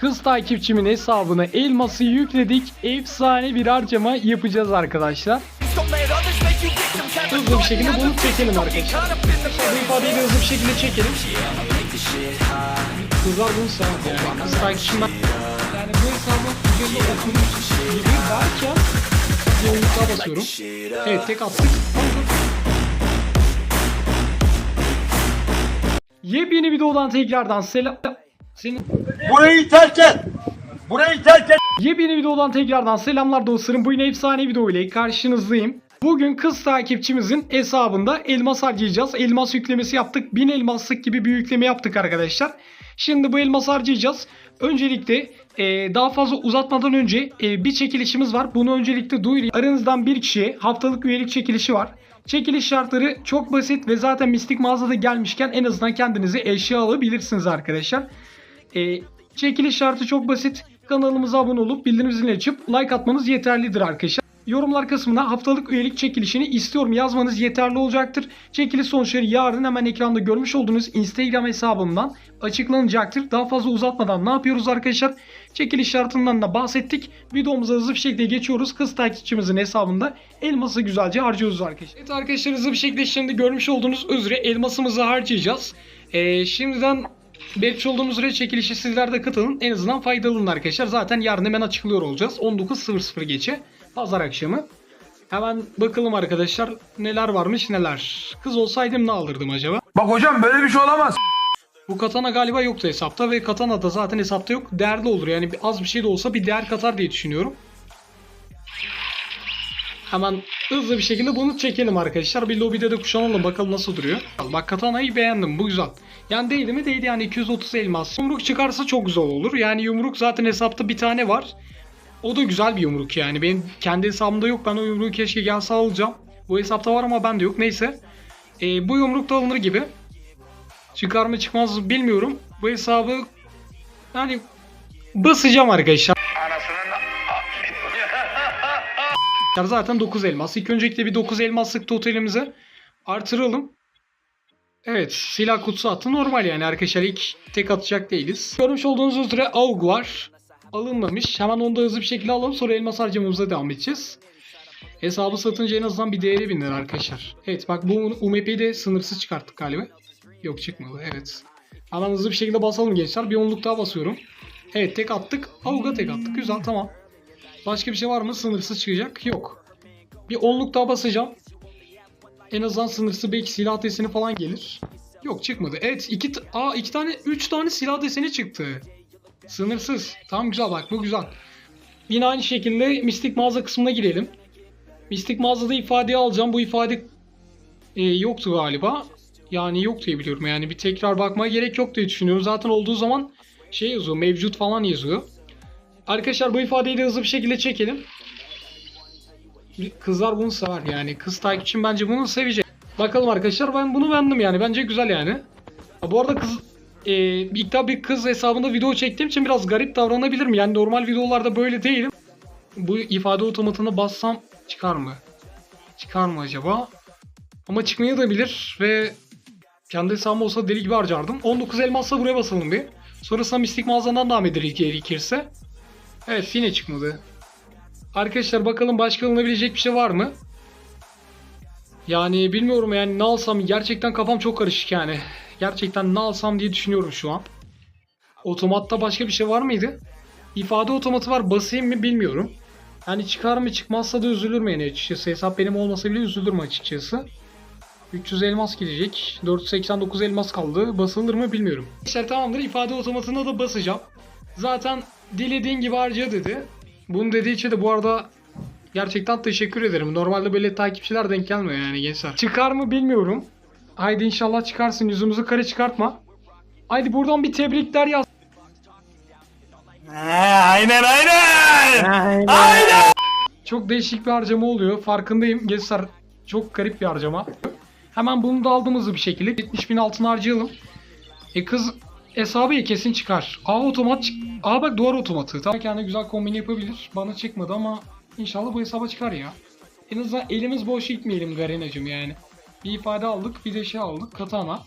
Kız takipçimin hesabına elması yükledik. Efsane bir harcama yapacağız arkadaşlar. Hızlı bir şekilde bunu çekelim arkadaşlar. Bu ifadeyi de hızlı bir şekilde çekelim. Kızlar bunu yani. Kız takipçim. Yani bu hesabı üzerinde oturmuş gibi varken yoğunlukta basıyorum. Evet tek attık. Yepyeni videodan tekrardan selam. Senin Burayı terk et. Burayı terk et. Yepyeni videodan tekrardan selamlar dostlarım. Bu yine efsane video ile karşınızdayım. Bugün kız takipçimizin hesabında elmas harcayacağız. Elmas yüklemesi yaptık. 1000 elmaslık gibi bir yükleme yaptık arkadaşlar. Şimdi bu elmas harcayacağız. Öncelikle e, daha fazla uzatmadan önce e, bir çekilişimiz var. Bunu öncelikle duyurayım. Aranızdan bir kişiye haftalık üyelik çekilişi var. Çekiliş şartları çok basit ve zaten mistik mağazada gelmişken en azından kendinize eşya alabilirsiniz arkadaşlar. E, çekiliş şartı çok basit. Kanalımıza abone olup bildirim zilini açıp like atmanız yeterlidir arkadaşlar. Yorumlar kısmına haftalık üyelik çekilişini istiyorum yazmanız yeterli olacaktır. Çekiliş sonuçları yarın hemen ekranda görmüş olduğunuz Instagram hesabımdan açıklanacaktır. Daha fazla uzatmadan ne yapıyoruz arkadaşlar? Çekiliş şartından da bahsettik. Videomuza hızlı bir şekilde geçiyoruz. Kız takipçimizin hesabında elması güzelce harcıyoruz arkadaşlar. Evet arkadaşlar hızlı bir şekilde şimdi görmüş olduğunuz üzere elmasımızı harcayacağız. Ee, şimdiden Belirtmiş olduğumuz üzere çekilişe sizler de katılın. En azından faydalanın arkadaşlar. Zaten yarın hemen açıklıyor olacağız. 19.00 geçe. Pazar akşamı. Hemen bakalım arkadaşlar neler varmış neler. Kız olsaydım ne alırdım acaba? Bak hocam böyle bir şey olamaz. Bu katana galiba yoktu hesapta ve katana da zaten hesapta yok. Değerli olur yani az bir şey de olsa bir değer katar diye düşünüyorum. Hemen hızlı bir şekilde bunu çekelim arkadaşlar. Bir lobide de kuşanalım bakalım nasıl duruyor. Bak katanayı beğendim bu güzel. Yani değdi mi değdi yani 230 elmas. Yumruk çıkarsa çok güzel olur. Yani yumruk zaten hesapta bir tane var. O da güzel bir yumruk yani. Benim kendi hesabımda yok. Ben o yumruğu keşke gelse alacağım. Bu hesapta var ama bende yok. Neyse. Ee, bu yumruk da alınır gibi. Çıkar mı çıkmaz bilmiyorum. Bu hesabı yani basacağım arkadaşlar. Zaten 9 elmas. İlk öncelikle bir 9 elmaslık totalimizi artıralım. Evet silah kutusu attı normal yani arkadaşlar ilk tek atacak değiliz. Görmüş olduğunuz üzere AUG var. Alınmamış. Hemen onu da hızlı bir şekilde alalım sonra elmas harcamamıza devam edeceğiz. Hesabı satınca en azından bir değeri binler arkadaşlar. Evet bak bu UMP'yi de sınırsız çıkarttık galiba. Yok çıkmadı evet. Hemen hızlı bir şekilde basalım gençler. Bir onluk daha basıyorum. Evet tek attık. AUG'a tek attık. Güzel tamam. Başka bir şey var mı? Sınırsız çıkacak. Yok. Bir onluk daha basacağım. En azından sınırsız belki silah deseni falan gelir. Yok çıkmadı. Evet iki, aa, iki tane, üç tane silah deseni çıktı. Sınırsız. Tamam güzel bak bu güzel. Yine aynı şekilde mistik mağaza kısmına girelim. Mistik mağazada ifadeyi alacağım. Bu ifade e, yoktu galiba. Yani yok diye biliyorum. Yani bir tekrar bakmaya gerek yok diye düşünüyorum. Zaten olduğu zaman şey yazıyor. Mevcut falan yazıyor. Arkadaşlar bu ifadeyi de hızlı bir şekilde çekelim. Kızlar bunu sever yani. Kız takipçim bence bunu sevecek. Bakalım arkadaşlar ben bunu beğendim yani. Bence güzel yani. Bu arada kız e, ilk defa bir kız hesabında video çektiğim için biraz garip davranabilirim. Yani normal videolarda böyle değilim. Bu ifade otomatına bassam çıkar mı? Çıkar mı acaba? Ama çıkmaya da bilir ve kendi hesabım olsa deli gibi harcardım. 19 elmasla buraya basalım bir. Sonrasında mistik mağazadan devam ederiz gerekirse. Evet yine çıkmadı. Arkadaşlar bakalım başka alınabilecek bir şey var mı? Yani bilmiyorum yani ne alsam gerçekten kafam çok karışık yani. Gerçekten ne alsam diye düşünüyorum şu an. Otomatta başka bir şey var mıydı? İfade otomatı var basayım mı bilmiyorum. Yani çıkar mı çıkmazsa da üzülürüm yani açıkçası. Hesap benim olmasa bile üzülürüm açıkçası. 300 elmas gidecek. 489 elmas kaldı. Basılır mı bilmiyorum. İşte tamamdır. ifade otomatına da basacağım. Zaten dilediğin gibi harca dedi. Bunu dediği için de bu arada gerçekten teşekkür ederim. Normalde böyle takipçiler denk gelmiyor yani gençler. Çıkar mı bilmiyorum. Haydi inşallah çıkarsın. Yüzümüzü kare çıkartma. Haydi buradan bir tebrikler yaz. aynen aynen. Çok değişik bir harcama oluyor. Farkındayım gençler. Çok garip bir harcama. Hemen bunu da aldığımızı bir şekilde 70 bin altın harcayalım. E kız hesabı ya kesin çıkar. A otomat çık- Aa bak duvar otomatı. Tabii kendine güzel kombin yapabilir. Bana çıkmadı ama inşallah bu hesaba çıkar ya. En azından elimiz boş gitmeyelim Garenacım yani. Bir ifade aldık bir de şey aldık. Katana.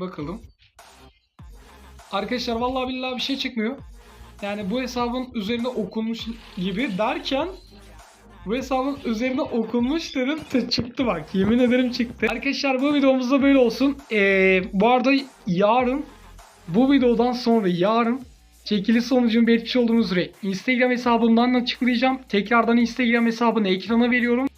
Bakalım. Arkadaşlar vallahi billahi bir şey çıkmıyor. Yani bu hesabın üzerinde okunmuş gibi derken bu hesabın üzerine okunmuş dedim de çıktı bak yemin ederim çıktı. Arkadaşlar bu videomuzda böyle olsun. Ee, bu arada yarın bu videodan sonra yarın çekiliş sonucunu belirtmiş olduğunuz üzere Instagram hesabımdan açıklayacağım. Tekrardan Instagram hesabını ekrana veriyorum.